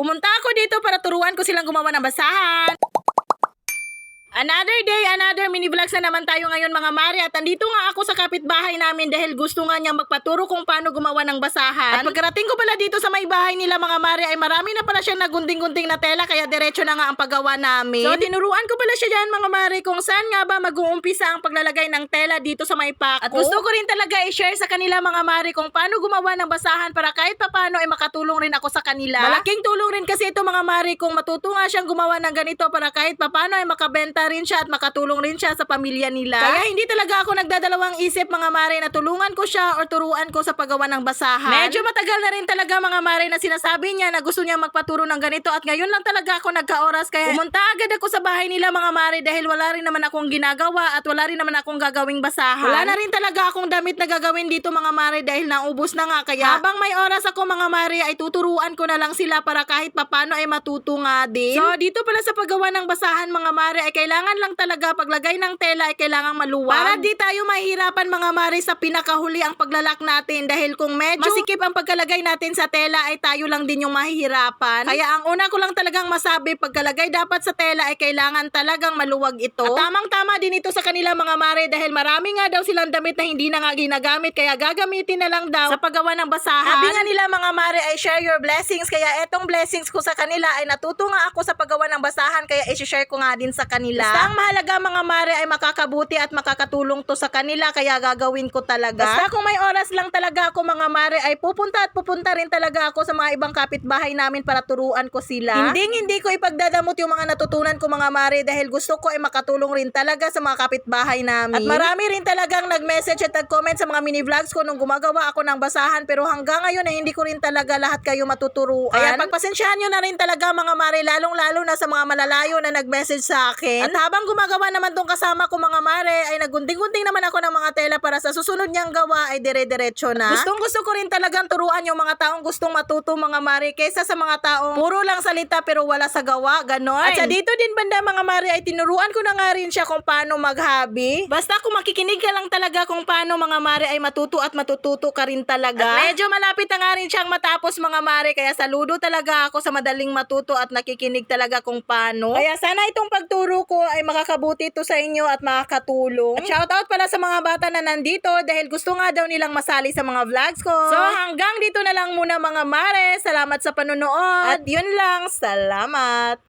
Pumunta ako dito para turuan ko silang gumawa ng basahan. Another day, another mini vlogs na naman tayo ngayon mga mare at andito nga ako sa kapitbahay namin dahil gusto nga niyang magpaturo kung paano gumawa ng basahan. At pagkarating ko pala dito sa may bahay nila mga mare ay marami na pala siyang nagunting-gunting na tela kaya diretso na nga ang paggawa namin. So tinuruan ko pala siya dyan mga mare kung saan nga ba mag-uumpisa ang paglalagay ng tela dito sa may pako. At gusto ko rin talaga i-share sa kanila mga mare kung paano gumawa ng basahan para kahit papano ay makatulong rin ako sa kanila. Malaking tulong rin kasi ito mga mare kung matuto nga siyang gumawa ng ganito para kahit papano ay makabenta rin siya at makatulong rin siya sa pamilya nila. Kaya hindi talaga ako nagdadalawang isip mga mare na tulungan ko siya or turuan ko sa paggawa ng basahan. Medyo matagal na rin talaga mga mare na sinasabi niya na gusto niya magpaturo ng ganito at ngayon lang talaga ako nagka-oras kaya pumunta agad ako sa bahay nila mga mare dahil wala rin naman akong ginagawa at wala rin naman akong gagawing basahan. Wala na rin talaga akong damit na gagawin dito mga mare dahil naubos na nga kaya habang may oras ako mga mare ay tuturuan ko na lang sila para kahit papano ay matuto nga din. So dito pala sa paggawa ng basahan mga mare ay kailangan lang talaga paglagay ng tela ay kailangan maluwag. Para di tayo mahirapan mga mare sa pinakahuli ang paglalak natin dahil kung medyo masikip ang pagkalagay natin sa tela ay tayo lang din yung mahihirapan. Kaya ang una ko lang talagang masabi pagkalagay dapat sa tela ay kailangan talagang maluwag ito. At tamang-tama din ito sa kanila mga mare dahil marami nga daw silang damit na hindi na nga ginagamit kaya gagamitin na lang daw sa paggawa ng basahan. Sabi nga nila mga mare ay share your blessings kaya etong blessings ko sa kanila ay natuto nga ako sa paggawa ng basahan kaya i-share ko nga din sa kanila. Basta ang mahalaga mga mare ay makakabuti at makakatulong to sa kanila kaya gagawin ko talaga. Basta kung may oras lang talaga ako mga mare ay pupunta at pupunta rin talaga ako sa mga ibang kapitbahay namin para turuan ko sila. Hindi hindi ko ipagdadamot yung mga natutunan ko mga mare dahil gusto ko ay makatulong rin talaga sa mga kapitbahay namin. At marami rin talagang nag-message at nag-comment sa mga mini vlogs ko nung gumagawa ako ng basahan pero hanggang ngayon ay hindi ko rin talaga lahat kayo matuturuan. Kaya pagpasensyahan nyo na rin talaga mga mare lalong-lalo na sa mga malalayo na nag-message sa akin. At habang gumagawa naman tong kasama ko mga mare ay nagunting-gunting naman ako ng mga tela para sa susunod niyang gawa ay dire-diretso na. Gustong gusto ko rin talagang turuan yung mga taong gustong matuto mga mare kaysa sa mga taong puro lang salita pero wala sa gawa, ganon. At sa dito din banda mga mare ay tinuruan ko na nga rin siya kung paano mag-hobby. Basta kung makikinig ka lang talaga kung paano mga mare ay matuto at matututo ka rin talaga. At medyo malapit na nga rin siyang matapos mga mare kaya saludo talaga ako sa madaling matuto at nakikinig talaga kung paano. Kaya sana itong pagturo ko ay makakabuti ito sa inyo at makakatulong. At shoutout pala sa mga bata na nandito dahil gusto nga daw nilang masali sa mga vlogs ko. So hanggang dito na lang muna mga mare. Salamat sa panonood. At yun lang. Salamat.